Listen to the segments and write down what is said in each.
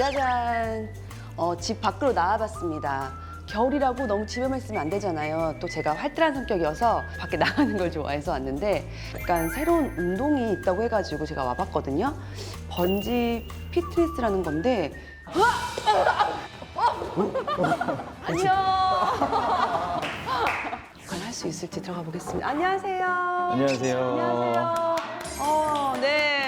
짜잔. 어, 집 밖으로 나와봤습니다. 겨울이라고 너무 집에만 있으면 안 되잖아요. 또 제가 활달한 성격이어서 밖에 나가는 걸 좋아해서 왔는데 약간 새로운 운동이 있다고 해가지고 제가 와봤거든요. 번지 피트니스라는 건데 안녕. 과연 할수 있을지 들어가 보겠습니다. 안녕하세요. 안녕하세요. 안녕하세요. 어, 네.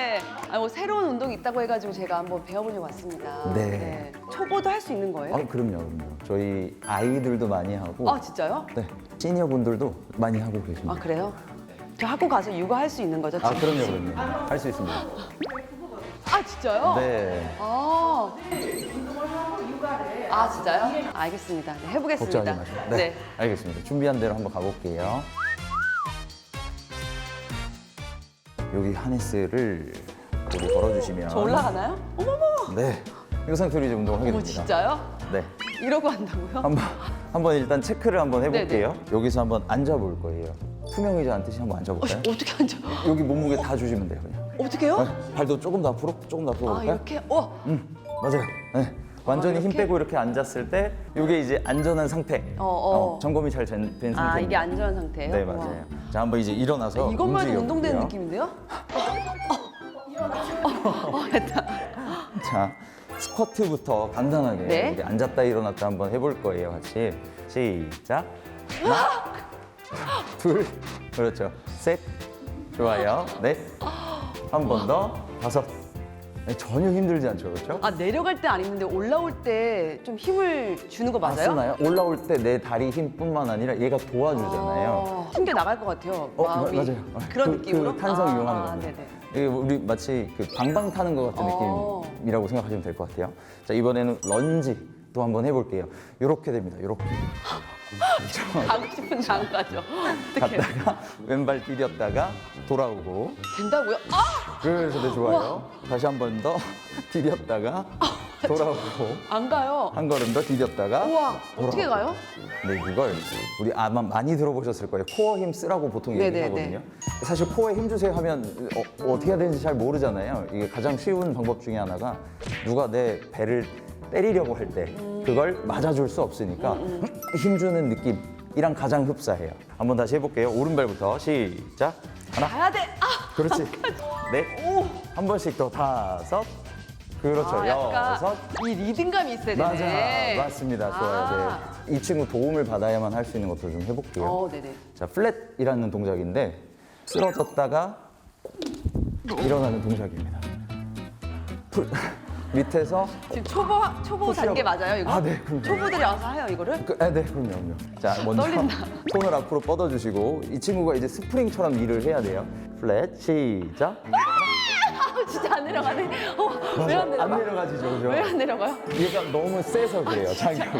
아, 뭐 새로운 운동이 있다고 해가지고 제가 한번 배워보려고 왔습니다. 네. 초보도 할 수 있는 거예요? 아, 그럼요, 그럼요. 저희 아이들도 많이 하고, 아, 진짜요? 네, 시니어 분들도 많이 하고 계십니다. 아, 그래요? 저 학교 가서 육아할 수 있는 거죠? 아, 지금? 그럼요, 그럼요. 할 수 있습니다. 아, 진짜요? 네. 아. 아, 진짜요? 알겠습니다. 네, 해보겠습니다. 걱정하지 마세요. 네. 알겠습니다. 준비한 대로 한번 가볼게요. 여기 하네스를 우리 걸어주시면. 저 올라가나요? 어머머! 네. 영상 투리즘 운동 하게 어머, 됩니다. 진짜요? 네. 이러고 한다고요? 한번 한번 일단 체크를 한번 해볼게요. 네, 여기서 한번 앉아볼 거예요. 투명 의자 앉듯이 한번 앉아볼까요? 어 떻게 앉아? 여기 몸무게 다 주시면 돼요, 그냥. 어떻게요? 네, 발도 조금 더 앞으로, 조금 더 앞으로 아, 볼까요? 이렇게? 어, 음, 맞아요. 네. 완전히 힘 이렇게? 빼고 이렇게 앉았을 때 이게 이제 안전한 상태. 어, 어. 점검이 잘 된 상태입니다. 아, 이게 안전한 상태예요? 네. 맞아요. 자, 한번 이제 일어나서 이것만 해도 운동되는. 느낌인데요? 어, 어, 됐다. 자, 스쿼트부터 간단하게 네. 우리 앉았다 일어났다 한번 해볼 거예요, 같이. 시작. 하나, 둘, 그렇죠. 셋, 좋아요. 넷, 한 번 더, 다섯. 네, 전혀 힘들지 않죠, 그렇죠? 아, 내려갈 때 안 힘든데 올라올 때 좀 힘을 주는 거 아, 맞아요? 쓰나요? 올라올 때 내 다리 힘뿐만 아니라 얘가 도와주잖아요. 아, 숨겨 나갈 것 같아요. 어, 마음이. 마- 맞아요. 그런 그- 느낌으로? 그 탄성 아, 이용하는 아, 겁니다. 네네. 이게 우리 마치 그 방방 타는 것 같은 어. 느낌이라고 생각하시면 될 것 같아요. 자 이번에는 런지 또 한번 해볼게요. 이렇게 됩니다. 이렇게 가고 싶은 데 안 가죠. 어떡해요? 갔다가 왼발 디뎠다가 돌아오고 된다고요? 아! 그래서 네 좋아요. 다시 한 번 더 디뎠다가 돌아오고 안 가요. 한 걸음 더 디뎠다가 우와, 어떻게 돌아오고. 가요? 네, 이걸 우리 아마 많이 들어보셨을 거예요. 코어 힘 쓰라고 보통 네네네. 얘기하거든요. 사실 코어에 힘 주세요 하면 어, 떻게 해야 되는지 잘 모르잖아요. 이게 가장 쉬운 방법 중에 하나가 누가 내 배를 때리려고 할 때 그걸 맞아줄 수 없으니까 힘 주는 느낌이랑 가장 흡사해요. 한번 다시 해볼게요. 오른발부터 시작. 하나, 가야 돼. 아! 그렇지. 넷, 한 번씩 더 다섯. 그렇죠. 아, 약간 여섯. 이 리듬감이 있어야 되네. 맞아, 맞습니다. 좋아요. 아. 네. 이 친구 도움을 받아야만 할 수 있는 것도 좀 해볼게요. 어, 네네. 자, 플랫이라는 동작인데 쓰러졌다가 일어나는 동작입니다. 풀, 밑에서 지금 초보 초보 푸시업. 단계 맞아요, 이거? 아, 네, 그럼요. 초보들이 와서 해요, 이거를? 그, 아, 네, 그럼요, 그럼요. 자, 먼저 떨린다. 손을 앞으로 뻗어주시고 이 친구가 이제 스프링처럼 일을 해야 돼요. 플랫 시작. 아, 진짜 안 내려가네. 어, 왜안 내려가? 안 내려가지죠, 그죠? 왜 안 내려가요? 얘가 너무 세서 그래요, 자극이.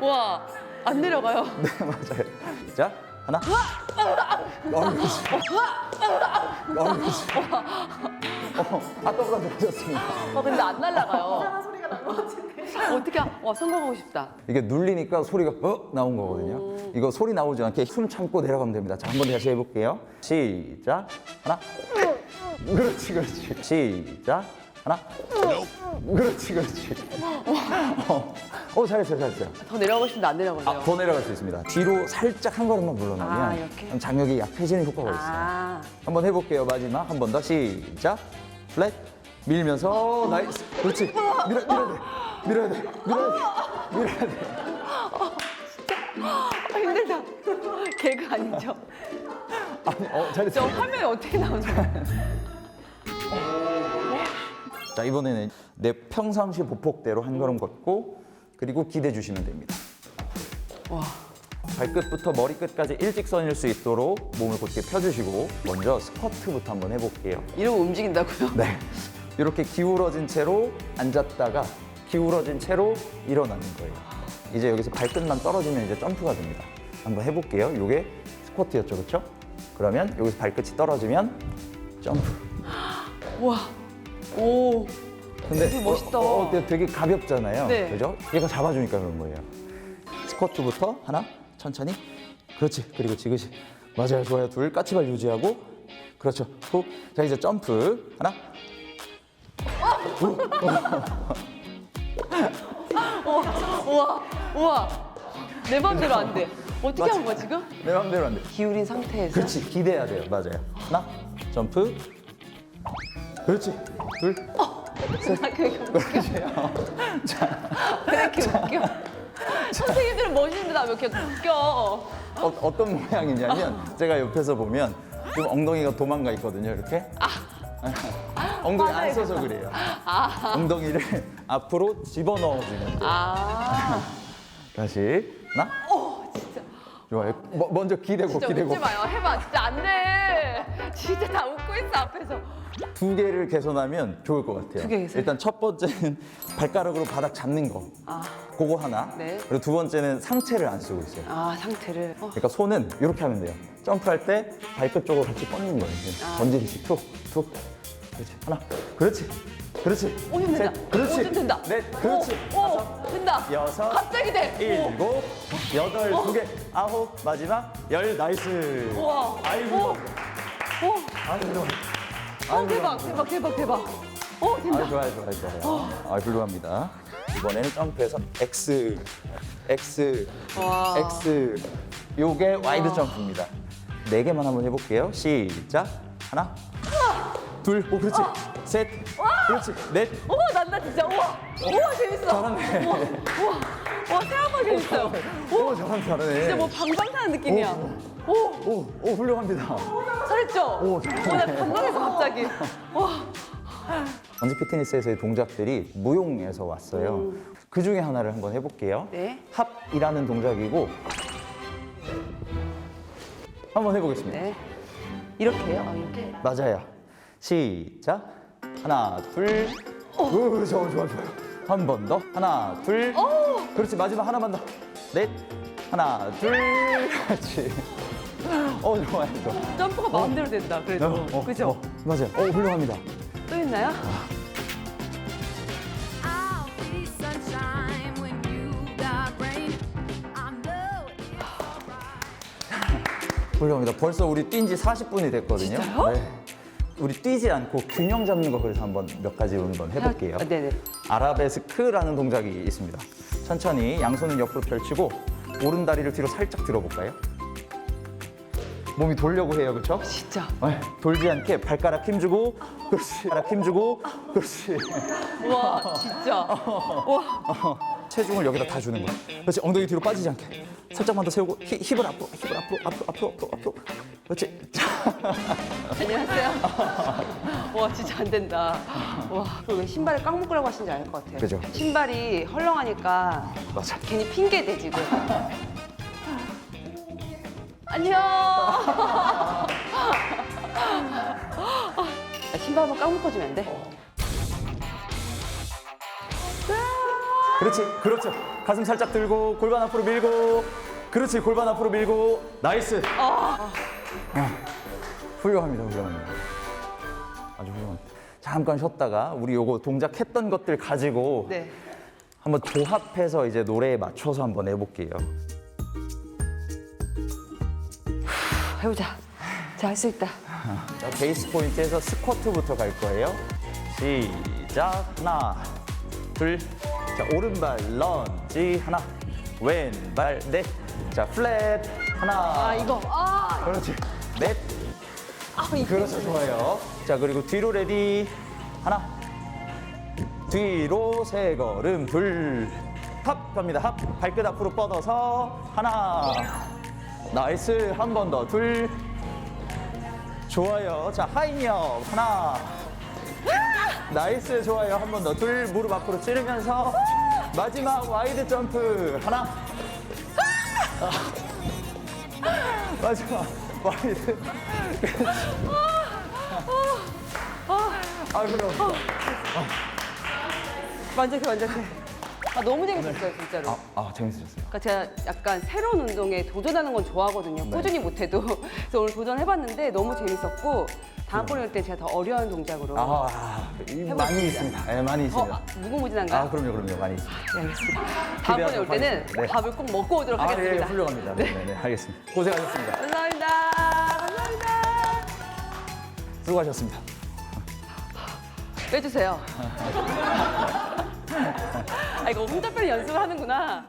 와, 안 내려가요. 네, 맞아요. 자, 하나. 어이구지. 어이구지. 어, 아까보다 좋아졌습니다. 어, 근데 안 날라가요. 어떻게, 하- 와, 성공하고 싶다. 이게 눌리니까 소리가 어 나온 거거든요. 이거 소리 나오지 않게 숨 참고 내려가면 됩니다. 자, 한 번 다시 해볼게요. 시작. 하나. 그렇지, 그렇지. 시작. 하나. 그렇지, 그렇지. 어, 어 잘했어요, 잘했어요. 더 내려가고 싶은데 안 내려가요. 아, 더 내려갈 수 있습니다. 뒤로 살짝 한 걸음만 물러나면 아, 이렇게? 장력이 약해지는 효과가 있어요. 아, 한번 해볼게요. 마지막 한 번 더 시작. 플랫 밀면서 나이스. 그렇지. 밀어 밀어야 돼. 밀어야 돼. 밀어야 돼. 밀어야 돼. 아, 힘들다. 개그 아니죠? 아니, 어저 잘했어. 화면에 어떻게 나오는 거예요? 자 이번에는 내 평상시 보폭대로 한 걸음 걷고 그리고 기대 주시면 됩니다. 와, 발끝부터 머리끝까지 일직선일 수 있도록 몸을 곧게 펴주시고 먼저 스쿼트부터 한번 해볼게요. 이러고 움직인다고요? 네. 이렇게 기울어진 채로 앉았다가 기울어진 채로 일어나는 거예요. 이제 여기서 발끝만 떨어지면 이제 점프가 됩니다. 한번 해볼게요. 이게 스쿼트였죠, 그렇죠? 그러면 여기서 발끝이 떨어지면 점프. 와, 오, 근데 되게 멋있다. 어, 어, 어, 되게 가볍잖아요. 네. 그죠? 얘가 잡아주니까 그런 거예요. 스쿼트부터 하나, 천천히. 그렇지. 그리고 지그시. 맞아요. 좋아요. 둘. 까치발 유지하고. 그렇죠. 후. 자, 이제 점프. 하나. 우와, 우와, 우와. 내 맘대로 안 돼. 어떻게 한 거야 지금? 내 맘대로 안 돼. 기울인 상태에서. 그렇지, 기대야 돼요. 맞아요. 하나, 점프. 그렇지, 둘. 나 그게 웃겨. 왜 이렇게 웃겨? 선생님들은 멋있는데 나 왜 이렇게 웃겨? 어, 어떤 모양이냐면 제가 옆에서 보면 좀 엉덩이가 도망가 있거든요. 이렇게. 엉덩이 안 써서 그래요. 엉덩이를 앞으로 집어넣어주면 돼요. 아, 다시 하나. 좋아요. 뭐, 먼저 기대고 진짜 기대고 웃지 마요. 해봐. 진짜 안 돼. 진짜 다 웃고 있어 앞에서. 두 개를 개선하면 좋을 것 같아요. 두개 개선? 일단 첫 번째는 발가락으로 바닥 잡는 거. 아, 그거 하나. 네. 그리고 두 번째는 상체를 안 쓰고 있어요. 아 상태를. 어. 그러니까 손은 이렇게 하면 돼요. 점프할 때 발끝 쪽으로 같이 뻗는 거예요. 아. 던지듯이 툭, 툭. 그렇지. 하나. 그렇지. 그렇지. 오, 좀 된다. 셋. 그렇지. 오, 좀 된다. 넷. 그렇지. 오, 오, 된다. 여섯. 갑자기 돼. 일곱, 여덟, 두 개, 아홉, 마지막 열, 나이스. 오. 우와. 아이고. 오, 오, 아이고. 어, 대박, 대박, 대박, 대박. 오, 된다. 아, 좋아요, 좋아요, 좋아요. 아, 훌륭합니다. 이번에는 점프해서 X, X, 와. X. 요게 와이드 점프입니다. 네 개만 한번 해볼게요. 시작. 하나, 둘, 오, 그렇지. 셋, 그렇지. 넷. 우와, 난다 진짜. 우와, 우와 재밌어. 잘하네. 우와, 우와, 와 생각보다 재밌어요. 오, 잘하네, 잘하네. 진짜 뭐 방방 타는 느낌이야. 오, 오, 오, 훌륭합니다. 잘했죠? 오, 오, 잘하네. 나 감동해서 갑자기. 와, 번지 피트니스에서의 동작들이 무용에서 왔어요. 그 중에 하나를 한번 해볼게요. 네. 합이라는 동작이고 한번 해보겠습니다. 네. 이렇게요? 아, 이렇게. 맞아요. 시작. 하나, 둘. 오, 좋아, 좋아, 좋아. 한 번 더. 하나, 둘. 그렇지, 마지막 하나만 더. 넷. 하나, 둘. 그렇지. 어, 좋아요, 좋아. 점프가 마음대로 된다. 그래도. 어, 어, 그죠? 어, 맞아요. 어, 훌륭합니다. 또 있나요? I'll be sunshine when you got rain. I know it's alright. 훌륭합니다. 벌써 우리 뛴 지 40분이 됐거든요. 진짜요? 네. 우리 뛰지 않고 균형 잡는 거 그래서 한번 몇 가지 한번 해볼게요. 아, 네네. 아라베스크라는 동작이 있습니다. 천천히 양손을 옆으로 펼치고 오른 다리를 뒤로 살짝 들어볼까요? 몸이 돌려고 해요, 그렇죠? 진짜. 돌지 않게 발가락 힘주고, 그렇지. 발가락 힘주고, 그렇지. 와, 진짜. 와, 체중을 여기다 다 주는 거야. 그렇지. 엉덩이 뒤로 빠지지 않게. 살짝만 더 세우고 히- 힙을 앞으로, 힙을 앞으로, 앞으로, 앞으로, 앞으로, 앞으로. 그렇지. 안녕하세요. 와, 진짜 안 된다. 와, 그리고 왜 신발을 꽉 묶으라고 하시는지 알 것 같아요. 그죠. 신발이 헐렁하니까 맞아. 괜히 핑계 대 지금. 안녕. 아, 신발 한번 꽉 묶어주면 안 돼? 그렇지, 그렇죠. 가슴 살짝 들고 골반 앞으로 밀고, 그렇지, 골반 앞으로 밀고, 나이스. 아, 훌륭합니다, 훌륭합니다. 아주 훌륭합니다. 잠깐 쉬었다가 우리 요거 동작 했던 것들 가지고 네. 한번 조합해서 이제 노래에 맞춰서 한번 해볼게요. 해보자. 자, 할 수 있다. 자, 베이스 포인트에서 스쿼트부터 갈 거예요. 시작. 하나, 둘. 자, 오른발 런지 하나, 왼발 넷. 자, 플랫 하나. 아, 이거. 아, 그렇지. 넷. 아, 이거. 그렇죠. 좋아요. 자, 그리고 뒤로 레디. 하나. 뒤로 세 걸음 둘. 합 갑니다. 합. 발끝 앞으로 뻗어서 하나. 나이스. 한 번 더. 둘. 좋아요. 자, 하이니업. 하나. 나이스. 좋아요. 한 번 더. 둘. 무릎 앞으로 찌르면서 마지막 와이드 점프. 하나. 아. 마지막 와이드. 아, 그럼. 만족해, 만족해. 아, 너무 재밌었어요, 진짜로. 아, 아, 재밌으셨어요. 그러니까 제가 약간 새로운 운동에 도전하는 건 좋아하거든요. 네. 꾸준히 못해도. 그래서 오늘 도전해봤는데 너무 재밌었고 다음번에 올 때 제가 더 어려운 동작으로. 아, 이- 많이 있습니다. 네, 많이 어, 있습니다. 아, 무궁무진한가요? 아, 그럼요, 그럼요. 많이 있습니다. 네, 알겠습니다. 다음번에 올 때는 하겠습니다. 네. 밥을 꼭 먹고 오도록 아, 예, 하겠습니다. 훌륭합니다. 네, 네, 네, 알겠습니다. 고생하셨습니다. 감사합니다. 감사합니다. 수고하셨습니다. 빼주세요. 아 이거 혼자 빼는 연습을 하는구나.